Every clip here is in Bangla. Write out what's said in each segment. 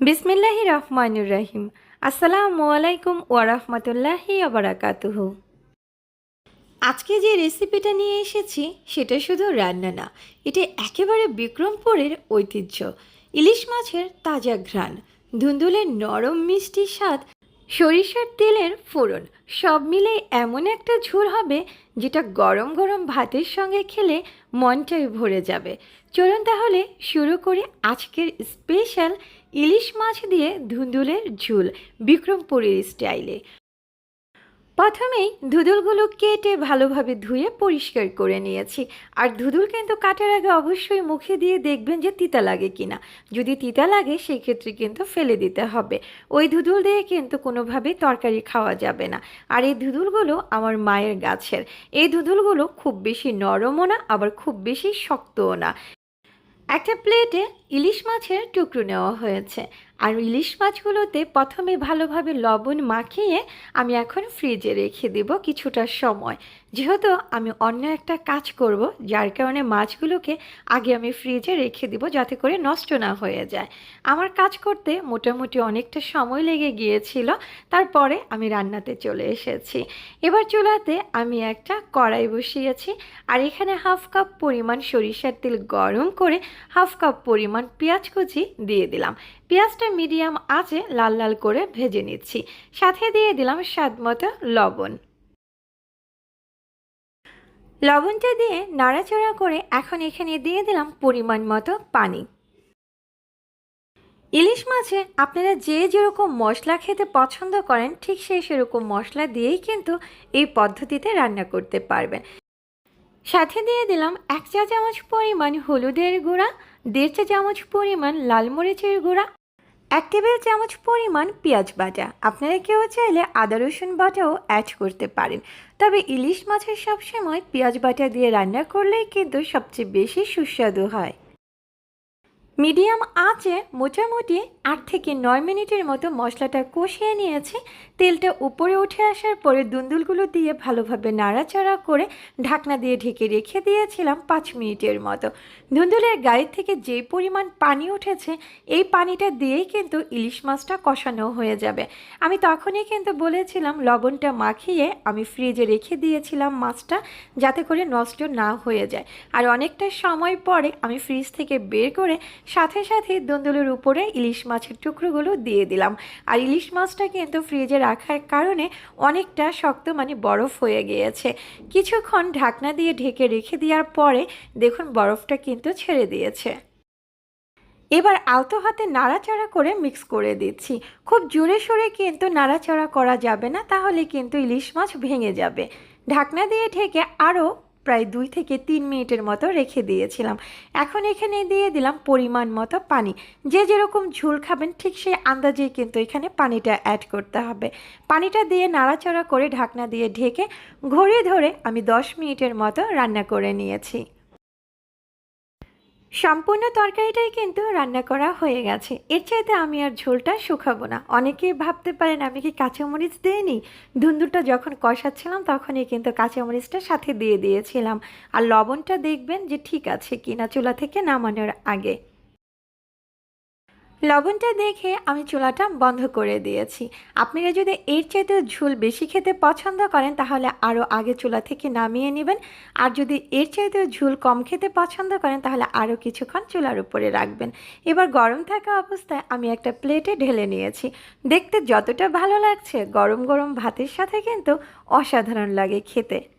বিসমিল্লাহি রহমানুর রহিম। আসসালামু আলাইকুম ওয়ারহমতুল্লাহি আবরাকাতুহু আজকে যে রেসিপিটা নিয়ে এসেছি, সেটা শুধু রান্না না, এটা একেবারে বিক্রমপুরের ঐতিহ্য। ইলিশ মাছের তাজা ঘ্রাণ, ধুন্দুলের নরম মিষ্টি স্বাদ, সরিষার তেলের ফোড়ন, সব মিলে এমন একটা ঝোল হবে যেটা গরম গরম ভাতের সঙ্গে খেলে মনটাই ভরে যাবে। চলুন তাহলে শুরু করি আজকের স্পেশাল ইলিশ মাছ দিয়ে ধুন্দুলের ঝোল, বিক্রমপুরের স্টাইলে। প্রথমেই ধুদুলগুলো কেটে ভালোভাবে ধুয়ে পরিষ্কার করে নিয়েছি। আর ধুদুল কিন্তু কাটার আগে অবশ্যই মুখে দিয়ে দেখবেন যে তিতা লাগে কিনা। যদি তিতা লাগে সেক্ষেত্রে কিন্তু ফেলে দিতে হবে। ওই ধুদুল দিয়ে কিন্তু কোনোভাবেই তরকারি খাওয়া যাবে না। আর এই ধুদুলগুলো আমার মায়ের গাছের। এই ধুদুলগুলো খুব বেশি নরমও না, আবার খুব বেশি শক্তও না। একটা প্লেটে ইলিশ মাছের টুকরো নেওয়া হয়েছে। আর ইলিশ মাছগুলোতে প্রথমে ভালোভাবে লবণ মাখিয়ে আমি এখন ফ্রিজে রেখে দেব কিছুটা সময়। যেহেতু আমি অন্য একটা কাজ করব, যার কারণে মাছগুলোকে আগে আমি ফ্রিজে রেখে দিব যাতে করে নষ্ট না হয়ে যায়। আমার কাজ করতে মোটামুটি অনেকটা সময় লেগে গিয়েছিল, তারপরে আমি রান্নাতে চলে এসেছি। এবার চুলাতে আমি একটা কড়াই বসিয়েছি, আর এখানে হাফ কাপ পরিমাণ সরিষার তেল গরম করে হাফ কাপ পরিমাণ পেঁয়াজ কুচি দিয়ে দিলাম। পেঁয়াজটা মিডিয়াম আঁচে লাল লাল করে ভেজে নিচ্ছি। সাথে দিয়ে দিলাম স্বাদ মতো লবণ। লবণটা দিয়ে নাড়াচাড়া করে এখন এখানে দিয়ে দিলাম পরিমাণ মতো পানি। ইলিশ মাছে আপনারা যে যেরকম মশলা খেতে পছন্দ করেন, ঠিক সেই সেরকম মশলা দিয়েই কিন্তু এই পদ্ধতিতে রান্না করতে পারবেন। সাথে দিয়ে দিলাম এক চা চামচ পরিমাণ হলুদের গুঁড়া দেড় চা চামচ পরিমাণ লাল মরিচের গুঁড়া, এক টেবিল চামচ পরিমাণ পেঁয়াজ বাটা। আপনারা কেউ চাইলে আদা, রসুন বাটাও অ্যাড করতে পারেন। তবে ইলিশ মাছের সবসময় পেঁয়াজ বাটা দিয়ে রান্না করলেই কিন্তু সবচেয়ে বেশি সুস্বাদু হয়। মিডিয়াম আঁচে মোটামুটি আট থেকে নয় মিনিটের মতো মশলাটা কষিয়ে নিয়েছি। তেলটা উপরে উঠে আসার পরে দুন্দুলগুলো দিয়ে ভালোভাবে নাড়াচাড়া করে ঢাকনা দিয়ে ঢেকে রেখে দিয়েছিলাম পাঁচ মিনিটের মতো। ধুন্দুলের গায়ে থেকে যে পরিমাণ পানি উঠেছে, এই পানিটা দিয়েই কিন্তু ইলিশ মাছটা কষানো হয়ে যাবে। আমি তখনই কিন্তু বলেছিলাম, লবণটা মাখিয়ে আমি ফ্রিজে রেখে দিয়েছিলাম মাছটা যাতে করে নষ্ট না হয়ে যায়। আর অনেকটা সময় পরে আমি ফ্রিজ থেকে বের করে সাথে সাথে দন্দুলের উপরে ইলিশ মাছের টুকরোগুলো দিয়ে দিলাম। আর ইলিশ মাছটা কিন্তু ফ্রিজে রাখার কারণে অনেকটা শক্ত মানে বরফ হয়ে গিয়েছে। কিছুক্ষণ ঢাকনা দিয়ে ঢেকে রেখে দেওয়ার পরে দেখুন বরফটা কিন্তু ছেড়ে দিয়েছে। এবার আলতো হাতে নাড়াচাড়া করে মিক্স করে দিচ্ছি। খুব জোরে সোরে কিন্তু নাড়াচাড়া করা যাবে না, তাহলে কিন্তু ইলিশ মাছ ভেঙে যাবে। ঢাকনা দিয়ে ঢেকে আরও প্রায় দুই থেকে তিন মিনিটের মতো রেখে দিয়েছিলাম। এখন এখানে দিয়ে দিলাম পরিমাণ মতো পানি। যে যেরকম ঝুল খাবেন ঠিক সেই আন্দাজেই কিন্তু এখানে পানিটা অ্যাড করতে হবে। পানিটা দিয়ে নাড়াচাড়া করে ঢাকনা দিয়ে ঢেকে ঘড়ি ধরে আমি দশ মিনিটের মতো রান্না করে নিয়েছি। সম্পূর্ণ তরকারিটাই কিন্তু রান্না করা হয়ে গেছে। এর চাইতে আমি আর ঝোলটা শুকাবো না। অনেকেই ভাবতে পারেন, আমি কি কাঁচামরিচ দিইনি? ধুন্দুরটা যখন কষাচ্ছিলাম, তখনই কিন্তু কাঁচামরিচটা সাথে দিয়ে দিয়েছিলাম। আর লবণটা দেখবেন যে ঠিক আছে কিনা, চুলা থেকে নামানোর আগে। লবণটা দেখে আমি চুলাটা বন্ধ করে দিয়েছি। আপনারা যদি এর চাইতে ঝোল বেশি খেতে পছন্দ করেন, তাহলে আরও আগে চুলা থেকে নামিয়ে নেবেন। আর যদি এর চাইতে ঝোল কম খেতে পছন্দ করেন, তাহলে আরও কিছুক্ষণ চুলার উপরে রাখবেন। এবার গরম থাকা অবস্থায় আমি একটা প্লেটে ঢেলে নিয়েছি। দেখতে যতটা ভালো লাগছে, গরম গরম ভাতের সাথে কিন্তু অসাধারণ লাগে খেতে।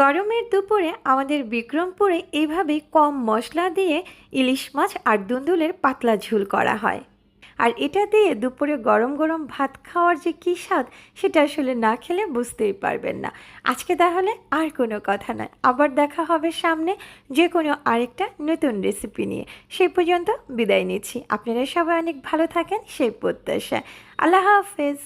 গরমের দুপুরে আমাদের বিক্রমপুরে এভাবে কম মশলা দিয়ে ইলিশ মাছ আর দুন্দুলের পাতলা ঝুল করা হয়। আর এটা দিয়ে দুপুরে গরম গরম ভাত খাওয়ার যে কী স্বাদ, সেটা আসলে না খেলে বুঝতেই পারবেন না। আজকে তাহলে আর কোনো কথা নয়। আবার দেখা হবে সামনে যে কোনো আরেকটা নতুন রেসিপি নিয়ে। সেই পর্যন্ত বিদায় নিচ্ছি। আপনারা সবাই অনেক ভালো থাকেন সেই প্রত্যাশায়। আল্লাহ হাফেজ।